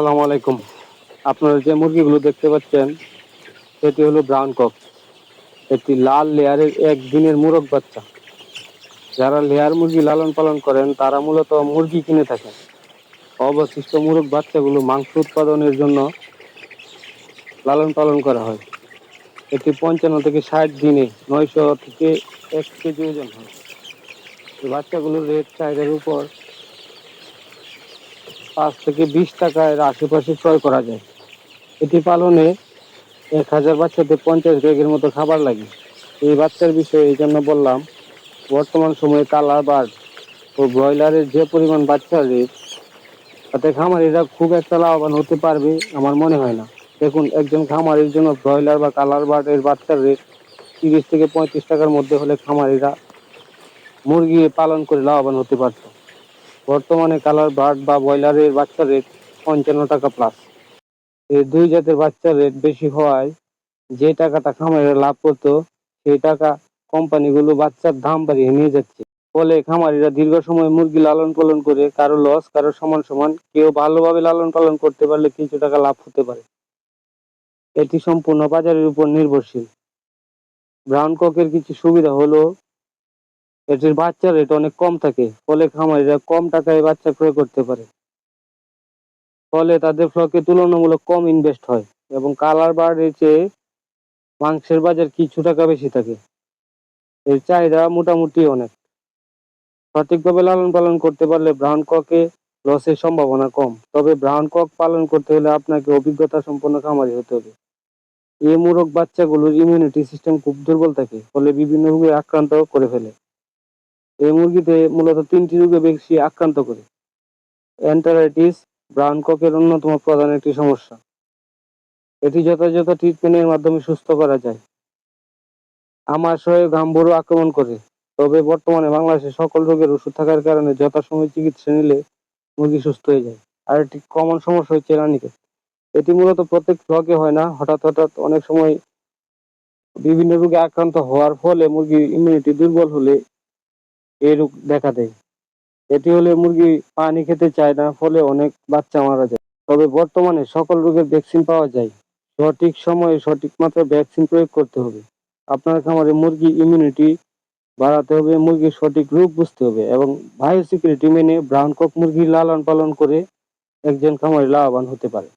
আসসালামু আলাইকুম। আপনারা যে মুরগিগুলো দেখতে পাচ্ছেন, এটি হলো ব্রাউন কক এটি লাল লেয়ারের একদিনের মুরগ বাচ্চা। যারা লেয়ার মুরগি লালন পালন করেন, তারা মূলত মুরগি কিনে থাকেন। অবশিষ্ট মুরগ বাচ্চাগুলো মাংস উৎপাদনের জন্য লালন পালন করা হয়। এটি পঞ্চান্ন থেকে ষাট দিনে নয়শো থেকে এক কেজি ওজন হয়। বাচ্চাগুলোর রেট চাহিদার উপর পাঁচ থেকে বিশ টাকার আশেপাশে ক্রয় করা যায়। এটি পালনে এক হাজার বাচ্চাতে পঞ্চাশ ব্যাগের মতো খাবার লাগে। এই বাচ্চার বিষয়ে এই জন্য বললাম, বর্তমান সময়ে কালার বার্ড ও ব্রয়লারের যে পরিমাণ বাচ্চার রেট তাতে খামারিরা খুব একটা লাভবান হতে পারবে আমার মনে হয় না। দেখুন, একজন খামারির জন্য ব্রয়লার বা কালার বার্ডের বাচ্চার রেট তিরিশ থেকে পঁয়ত্রিশ টাকার মধ্যে হলে খামারিরা মুরগি পালন করে লাভবান হতে পারত। বর্তমানে কালার বার্ড বা ব্রয়লারের বাচ্চার রেট পঞ্চান্ন টাকা প্লাস এই দুই জাতের বাচ্চার রেট বেশি হওয়ায় যে টাকাটা খামারিরা লাভ করতো, সেই টাকা কোম্পানিগুলো বাচ্চার দাম বাড়িয়ে নিয়ে যাচ্ছে। ফলে খামারিরা দীর্ঘ সময় মুরগি লালন পালন করে কারও লস কারও সমান সমান কেউ ভালোভাবে লালন পালন করতে পারলে কিছু টাকা লাভ হতে পারে। এটি সম্পূর্ণ বাজারের উপর নির্ভরশীল। ব্রাউন ককের কিছু সুবিধা হলো এটির বাচ্চার রেট অনেক কম থাকে, ফলে খামারিরা কম টাকায় বাচ্চা ক্রয় করতে পারে। ফলে তাদের ফ্লকে তুলনামূলক কম ইনভেস্ট হয় এবং কালার বার্ডের চেয়ে মাংসের বাজার কিছু টাকা বেশি থাকে। এর চাহিদা মোটামুটি অনেক। সঠিকভাবে লালন পালন করতে পারলে ব্রাউন ককে লসের সম্ভাবনা কম। তবে ব্রাউন কক পালন করতে হলে আপনাকে অভিজ্ঞতা সম্পন্ন খামারি হতে হবে। এই মোরগ বাচ্চাগুলোর ইমিউনিটি সিস্টেম খুব দুর্বল থাকে, ফলে বিভিন্ন রোগে আক্রান্ত করে ফেলে। এই মুরগিতে মূলত তিনটি রোগে বেশি আক্রান্ত করে। অ্যান্টারাইটিস ব্রাউন ককের অন্যতম প্রধান একটি সমস্যা। এটি যথাযথ ট্রিটমেন্টের মাধ্যমে সুস্থ করা যায়। আমাশয় গাম্বুরও আক্রমণ করে, তবে বর্তমানে বাংলাদেশে সকল রোগের ওষুধ থাকার কারণে যথাসময়ে চিকিৎসা নিলে মুরগি সুস্থ হয়ে যায়। আর একটি কমন সমস্যা হচ্ছে রানীকে এটি মূলত প্রত্যেক ব্লকে হয় না, হঠাৎ হঠাৎ অনেক সময় বিভিন্ন রোগে আক্রান্ত হওয়ার ফলে মুরগির ইমিউনিটি দুর্বল হলে এই রোগ দেখা দেয়। এটি হলে মুরগি পানি খেতে চায় না, ফলে অনেক বাচ্চা মারা যায়। তবে বর্তমানে সকল রোগের ভ্যাকসিন পাওয়া যায়। সঠিক সময়ে সঠিক মাত্রায় ভ্যাকসিন প্রয়োগ করতে হবে। আপনার খামারে মুরগি ইমিউনিটি বাড়াতে হবে, মুরগির সঠিক রোগ বুঝতে হবে এবং বায়ো সিকিউরিটি মেনে ব্রাউন কক মুরগি লালন পালন করে একজন খামারে লাভবান হতে পারে।